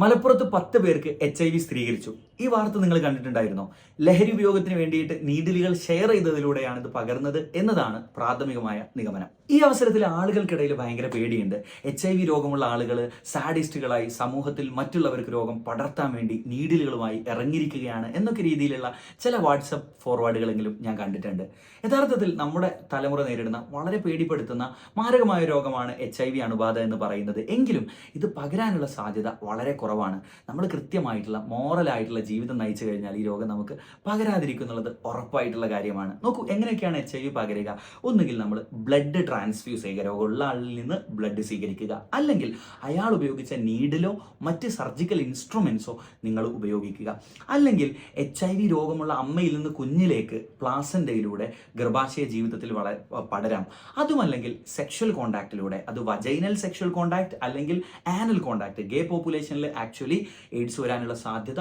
മലപ്പുറത്ത് പത്ത് പേർക്ക് എച്ച് ഐ വി സ്ഥിരീകരിച്ചു. ഈ വാർത്ത നിങ്ങൾ കണ്ടിട്ടുണ്ടായിരുന്നോ? ലഹരി ഉപയോഗത്തിന് വേണ്ടിയിട്ട് നീഡിലുകൾ ഷെയർ ചെയ്തതിലൂടെയാണ് ഇത് പകർന്നത് എന്നതാണ് പ്രാഥമികമായ നിഗമനം. ഈ അവസരത്തിൽ ആളുകൾക്കിടയിൽ ഭയങ്കര പേടിയുണ്ട്. എച്ച് ഐ വി രോഗമുള്ള ആളുകൾ സാഡിസ്റ്റുകളായി സമൂഹത്തിൽ മറ്റുള്ളവർക്ക് രോഗം പടർത്താൻ വേണ്ടി നീഡിലുകളുമായി ഇറങ്ങിയിരിക്കുകയാണ് എന്നൊക്കെ രീതിയിലുള്ള ചില വാട്സപ്പ് ഫോർവേഡുകളെങ്കിലും ഞാൻ കണ്ടിട്ടുണ്ട്. യഥാർത്ഥത്തിൽ നമ്മുടെ തലമുറ നേരിടുന്ന വളരെ പേടിപ്പെടുത്തുന്ന മാരകമായ രോഗമാണ് എച്ച് ഐ വി അണുബാധ എന്ന് പറയുന്നത്. എങ്കിലും ഇത് പകരാനുള്ള സാധ്യത വളരെ കുറവാണ്. നമ്മൾ കൃത്യമായിട്ടുള്ള മോറലായിട്ടുള്ള ജീവിതം നയിച്ചു കഴിഞ്ഞാൽ ഈ രോഗം നമുക്ക് പകരാതിരിക്കുന്നുള്ളത് ഉറപ്പായിട്ടുള്ള കാര്യമാണ്. നോക്കൂ എങ്ങനെയൊക്കെയാണ് എച്ച് ഐ വി പകരുക? ഒന്നുകിൽ നമ്മൾ ബ്ലഡ് ട്രാൻസ്ഫ്യൂസ് ചെയ്യുക രോഗമുള്ള ആളിൽ നിന്ന് ബ്ലഡ് സ്വീകരിക്കുക. അല്ലെങ്കിൽ അയാൾ ഉപയോഗിച്ച നീഡിലോ മറ്റ് സർജിക്കൽ ഇൻസ്ട്രുമെൻസോ നിങ്ങൾ ഉപയോഗിക്കുക. അല്ലെങ്കിൽ എച്ച് ഐ വി രോഗമുള്ള അമ്മയിൽ നിന്ന് കുഞ്ഞിലേക്ക് പ്ലാസന്റയിലൂടെ ഗർഭാശയ ജീവിതത്തിൽ വള പടരാം. അതുമല്ലെങ്കിൽ സെക്ഷൽ കോണ്ടാക്റ്റിലൂടെ അത് വജൈനൽ സെക്ഷൽ കോണ്ടാക്ട് അല്ലെങ്കിൽ ആനൽ കോണ്ടാക്ട് ഗേ പോപ്പുലേഷനിൽ ആക്ച്വലി എയ്ഡ്സ് വരാനുള്ള സാധ്യത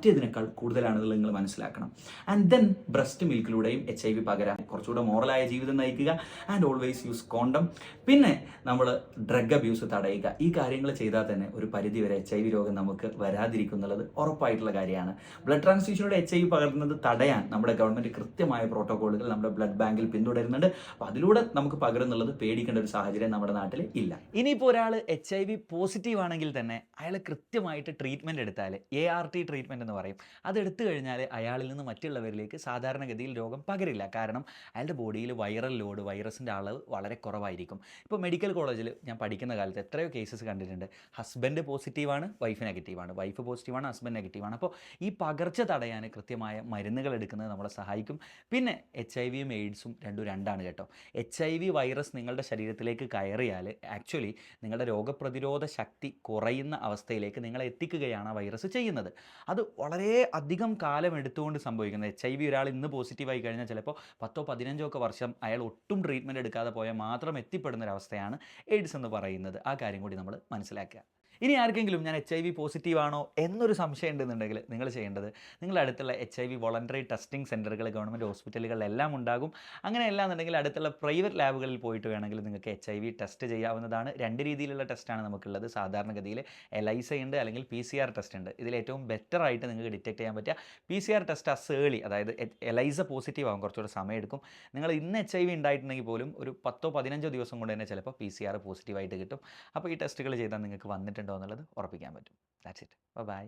മറ്റേതിനേക്കാൾ കൂടുതലാണെന്നുള്ളത് നിങ്ങൾ മനസ്സിലാക്കണം. ആൻഡ് ദെൻ ബ്രസ്റ്റ് മിൽക്കിലൂടെയും എച്ച് ഐ വി പകരാൻ കുറച്ചുകൂടെ മോറലായ ജീവിതം നയിക്കുക. ആൻഡ് ഓൾവേസ് യൂസ് കോണ്ടം പിന്നെ നമ്മൾ ഡ്രഗ് അബ്യൂസ് തടയുക. ഈ കാര്യങ്ങൾ ചെയ്താൽ തന്നെ ഒരു പരിധി വരെ എച്ച് ഐ വി രോഗം നമുക്ക് വരാതിരിക്കുന്നുള്ളത് ഉറപ്പായിട്ടുള്ള കാര്യമാണ്. ബ്ലഡ് ട്രാൻസ്ഫ്യൂഷനോട് എച്ച് ഐ വി പകരുന്നത് തടയാൻ നമ്മുടെ ഗവൺമെന്റ് കൃത്യമായ പ്രോട്ടോകോളുകൾ നമ്മുടെ ബ്ലഡ് ബാങ്കിൽ പിന്തുടരുന്നുണ്ട്. അപ്പോൾ അതിലൂടെ നമുക്ക് പകരുന്നുള്ളത് പേടിക്കേണ്ട ഒരു സാഹചര്യം നമ്മുടെ നാട്ടിൽ ഇല്ല. ഇനിയിപ്പോൾ ഒരാൾ എച്ച് ഐ വി പോസിറ്റീവ് ആണെങ്കിൽ തന്നെ അയാൾ കൃത്യമായിട്ട് ട്രീറ്റ്മെന്റ് എടുത്താൽ എ ആർ ടി ട്രീറ്റ്മെന്റ് എന്ന് പറയും. അതെടുത്തു കഴിഞ്ഞാൽ അയാളിൽ നിന്ന് മറ്റുള്ളവരിലേക്ക് സാധാരണഗതിയിൽ രോഗം പകരില്ല. കാരണം അയാളുടെ ബോഡിയിൽ വൈറൽ ലോഡ് വൈറസിന്റെ അളവ് വളരെ കുറവായിരിക്കും. ഇപ്പോൾ മെഡിക്കൽ കോളേജിൽ ഞാൻ പഠിക്കുന്ന കാലത്ത് എത്രയോ കേസസ് കണ്ടിട്ടുണ്ട്. ഹസ്ബൻഡ് പോസിറ്റീവാണ് വൈഫ് നെഗറ്റീവാണ് വൈഫ് പോസിറ്റീവാണ് ഹസ്ബൻഡ് നെഗറ്റീവാണ് അപ്പോൾ ഈ പകർച്ച തടയാൻ കൃത്യമായ മരുന്നുകൾ എടുക്കുന്നത് നമ്മളെ സഹായിക്കും. പിന്നെ എച്ച് ഐ വിയും എയ്ഡ്സും രണ്ടും രണ്ടാണ് കേട്ടോ. എച്ച് ഐ വി വൈറസ് നിങ്ങളുടെ ശരീരത്തിലേക്ക് കയറിയാൽ ആക്ച്വലി നിങ്ങളുടെ രോഗപ്രതിരോധ ശക്തി കുറയുന്ന അവസ്ഥയിലേക്ക് നിങ്ങളെ എത്തിക്കുകയാണ് വൈറസ് ചെയ്യുന്നത്. അത് വളരെ അധികം കാലം എടുത്തുകൊണ്ട് സംഭവിക്കുന്നത്. എച്ച് ഐ വി ഒരാൾ ഇന്ന് പോസിറ്റീവായി കഴിഞ്ഞാൽ ചിലപ്പോൾ പത്തോ പതിനഞ്ചോ ഒക്കെ വർഷം അയാൾ ഒട്ടും ട്രീറ്റ്മെന്റ് എടുക്കാതെ പോയാൽ മാത്രം എത്തിപ്പെടുന്ന ഒരു അവസ്ഥയാണ് എയ്ഡ്സ് എന്ന് പറയുന്നത്. ആ കാര്യം കൂടി നമ്മൾ മനസ്സിലാക്കുക. ഇനി ആർക്കെങ്കിലും ഞാൻ എച്ച് ഐ വി പോസിറ്റീവ് ആണോ എന്നൊരു സംശയം ഉണ്ടെന്നുണ്ടെങ്കിൽ നിങ്ങൾ ചെയ്യേണ്ടത് നിങ്ങളുടെ അടുത്തുള്ള H I V voluntary testing സെന്ററുകൾ ഗവൺമെന്റ് ഹോസ്പിറ്റലുകളിലെല്ലാം ഉണ്ടാകും. അങ്ങനെ അല്ലാന്നുണ്ടെങ്കിൽ അടുത്തുള്ള പ്രൈവറ്റ് ലാബുകളിൽ പോയിട്ട് വേണമെങ്കിൽ നിങ്ങൾക്ക് എച്ച് ഐ വി ടെസ്റ്റ് ചെയ്യാവുന്നതാണ്. രണ്ട് രീതിയിലുള്ള ടെസ്റ്റാണ് നമുക്കുള്ളത്. സാധാരണഗതിയിൽ എലൈസ ഉണ്ട് അല്ലെങ്കിൽ പി സി ആർ ടെസ്റ്റ് ഉണ്ട്. ഇതിൽ ഏറ്റവും ബെറ്റർ ആയിട്ട് നിങ്ങൾക്ക് ഡിറ്റക്ട് ചെയ്യാൻ പറ്റുക. P C R test as early അതായത് എലൈസ പോസിറ്റീവ് ആകും കുറച്ചുകൂടെ സമയമെടുക്കും. നിങ്ങൾ ഇന്ന് എച്ച് ഐ വി ഉണ്ടായിട്ടുണ്ടെങ്കിൽ പോലും ഒരു പത്തോ പതിനഞ്ചോ ദിവസം കൊണ്ട് തന്നെ ചിലപ്പോൾ പി സി ആർ പോസിറ്റീവായിട്ട് കിട്ടും. അപ്പോൾ ഈ ടെസ്റ്റുകൾ ചെയ്താൽ നിങ്ങൾക്ക് വന്നിട്ടുണ്ടോ. എന്നുള്ളത് ഉറപ്പിക്കാൻ പറ്റും. That's it bye bye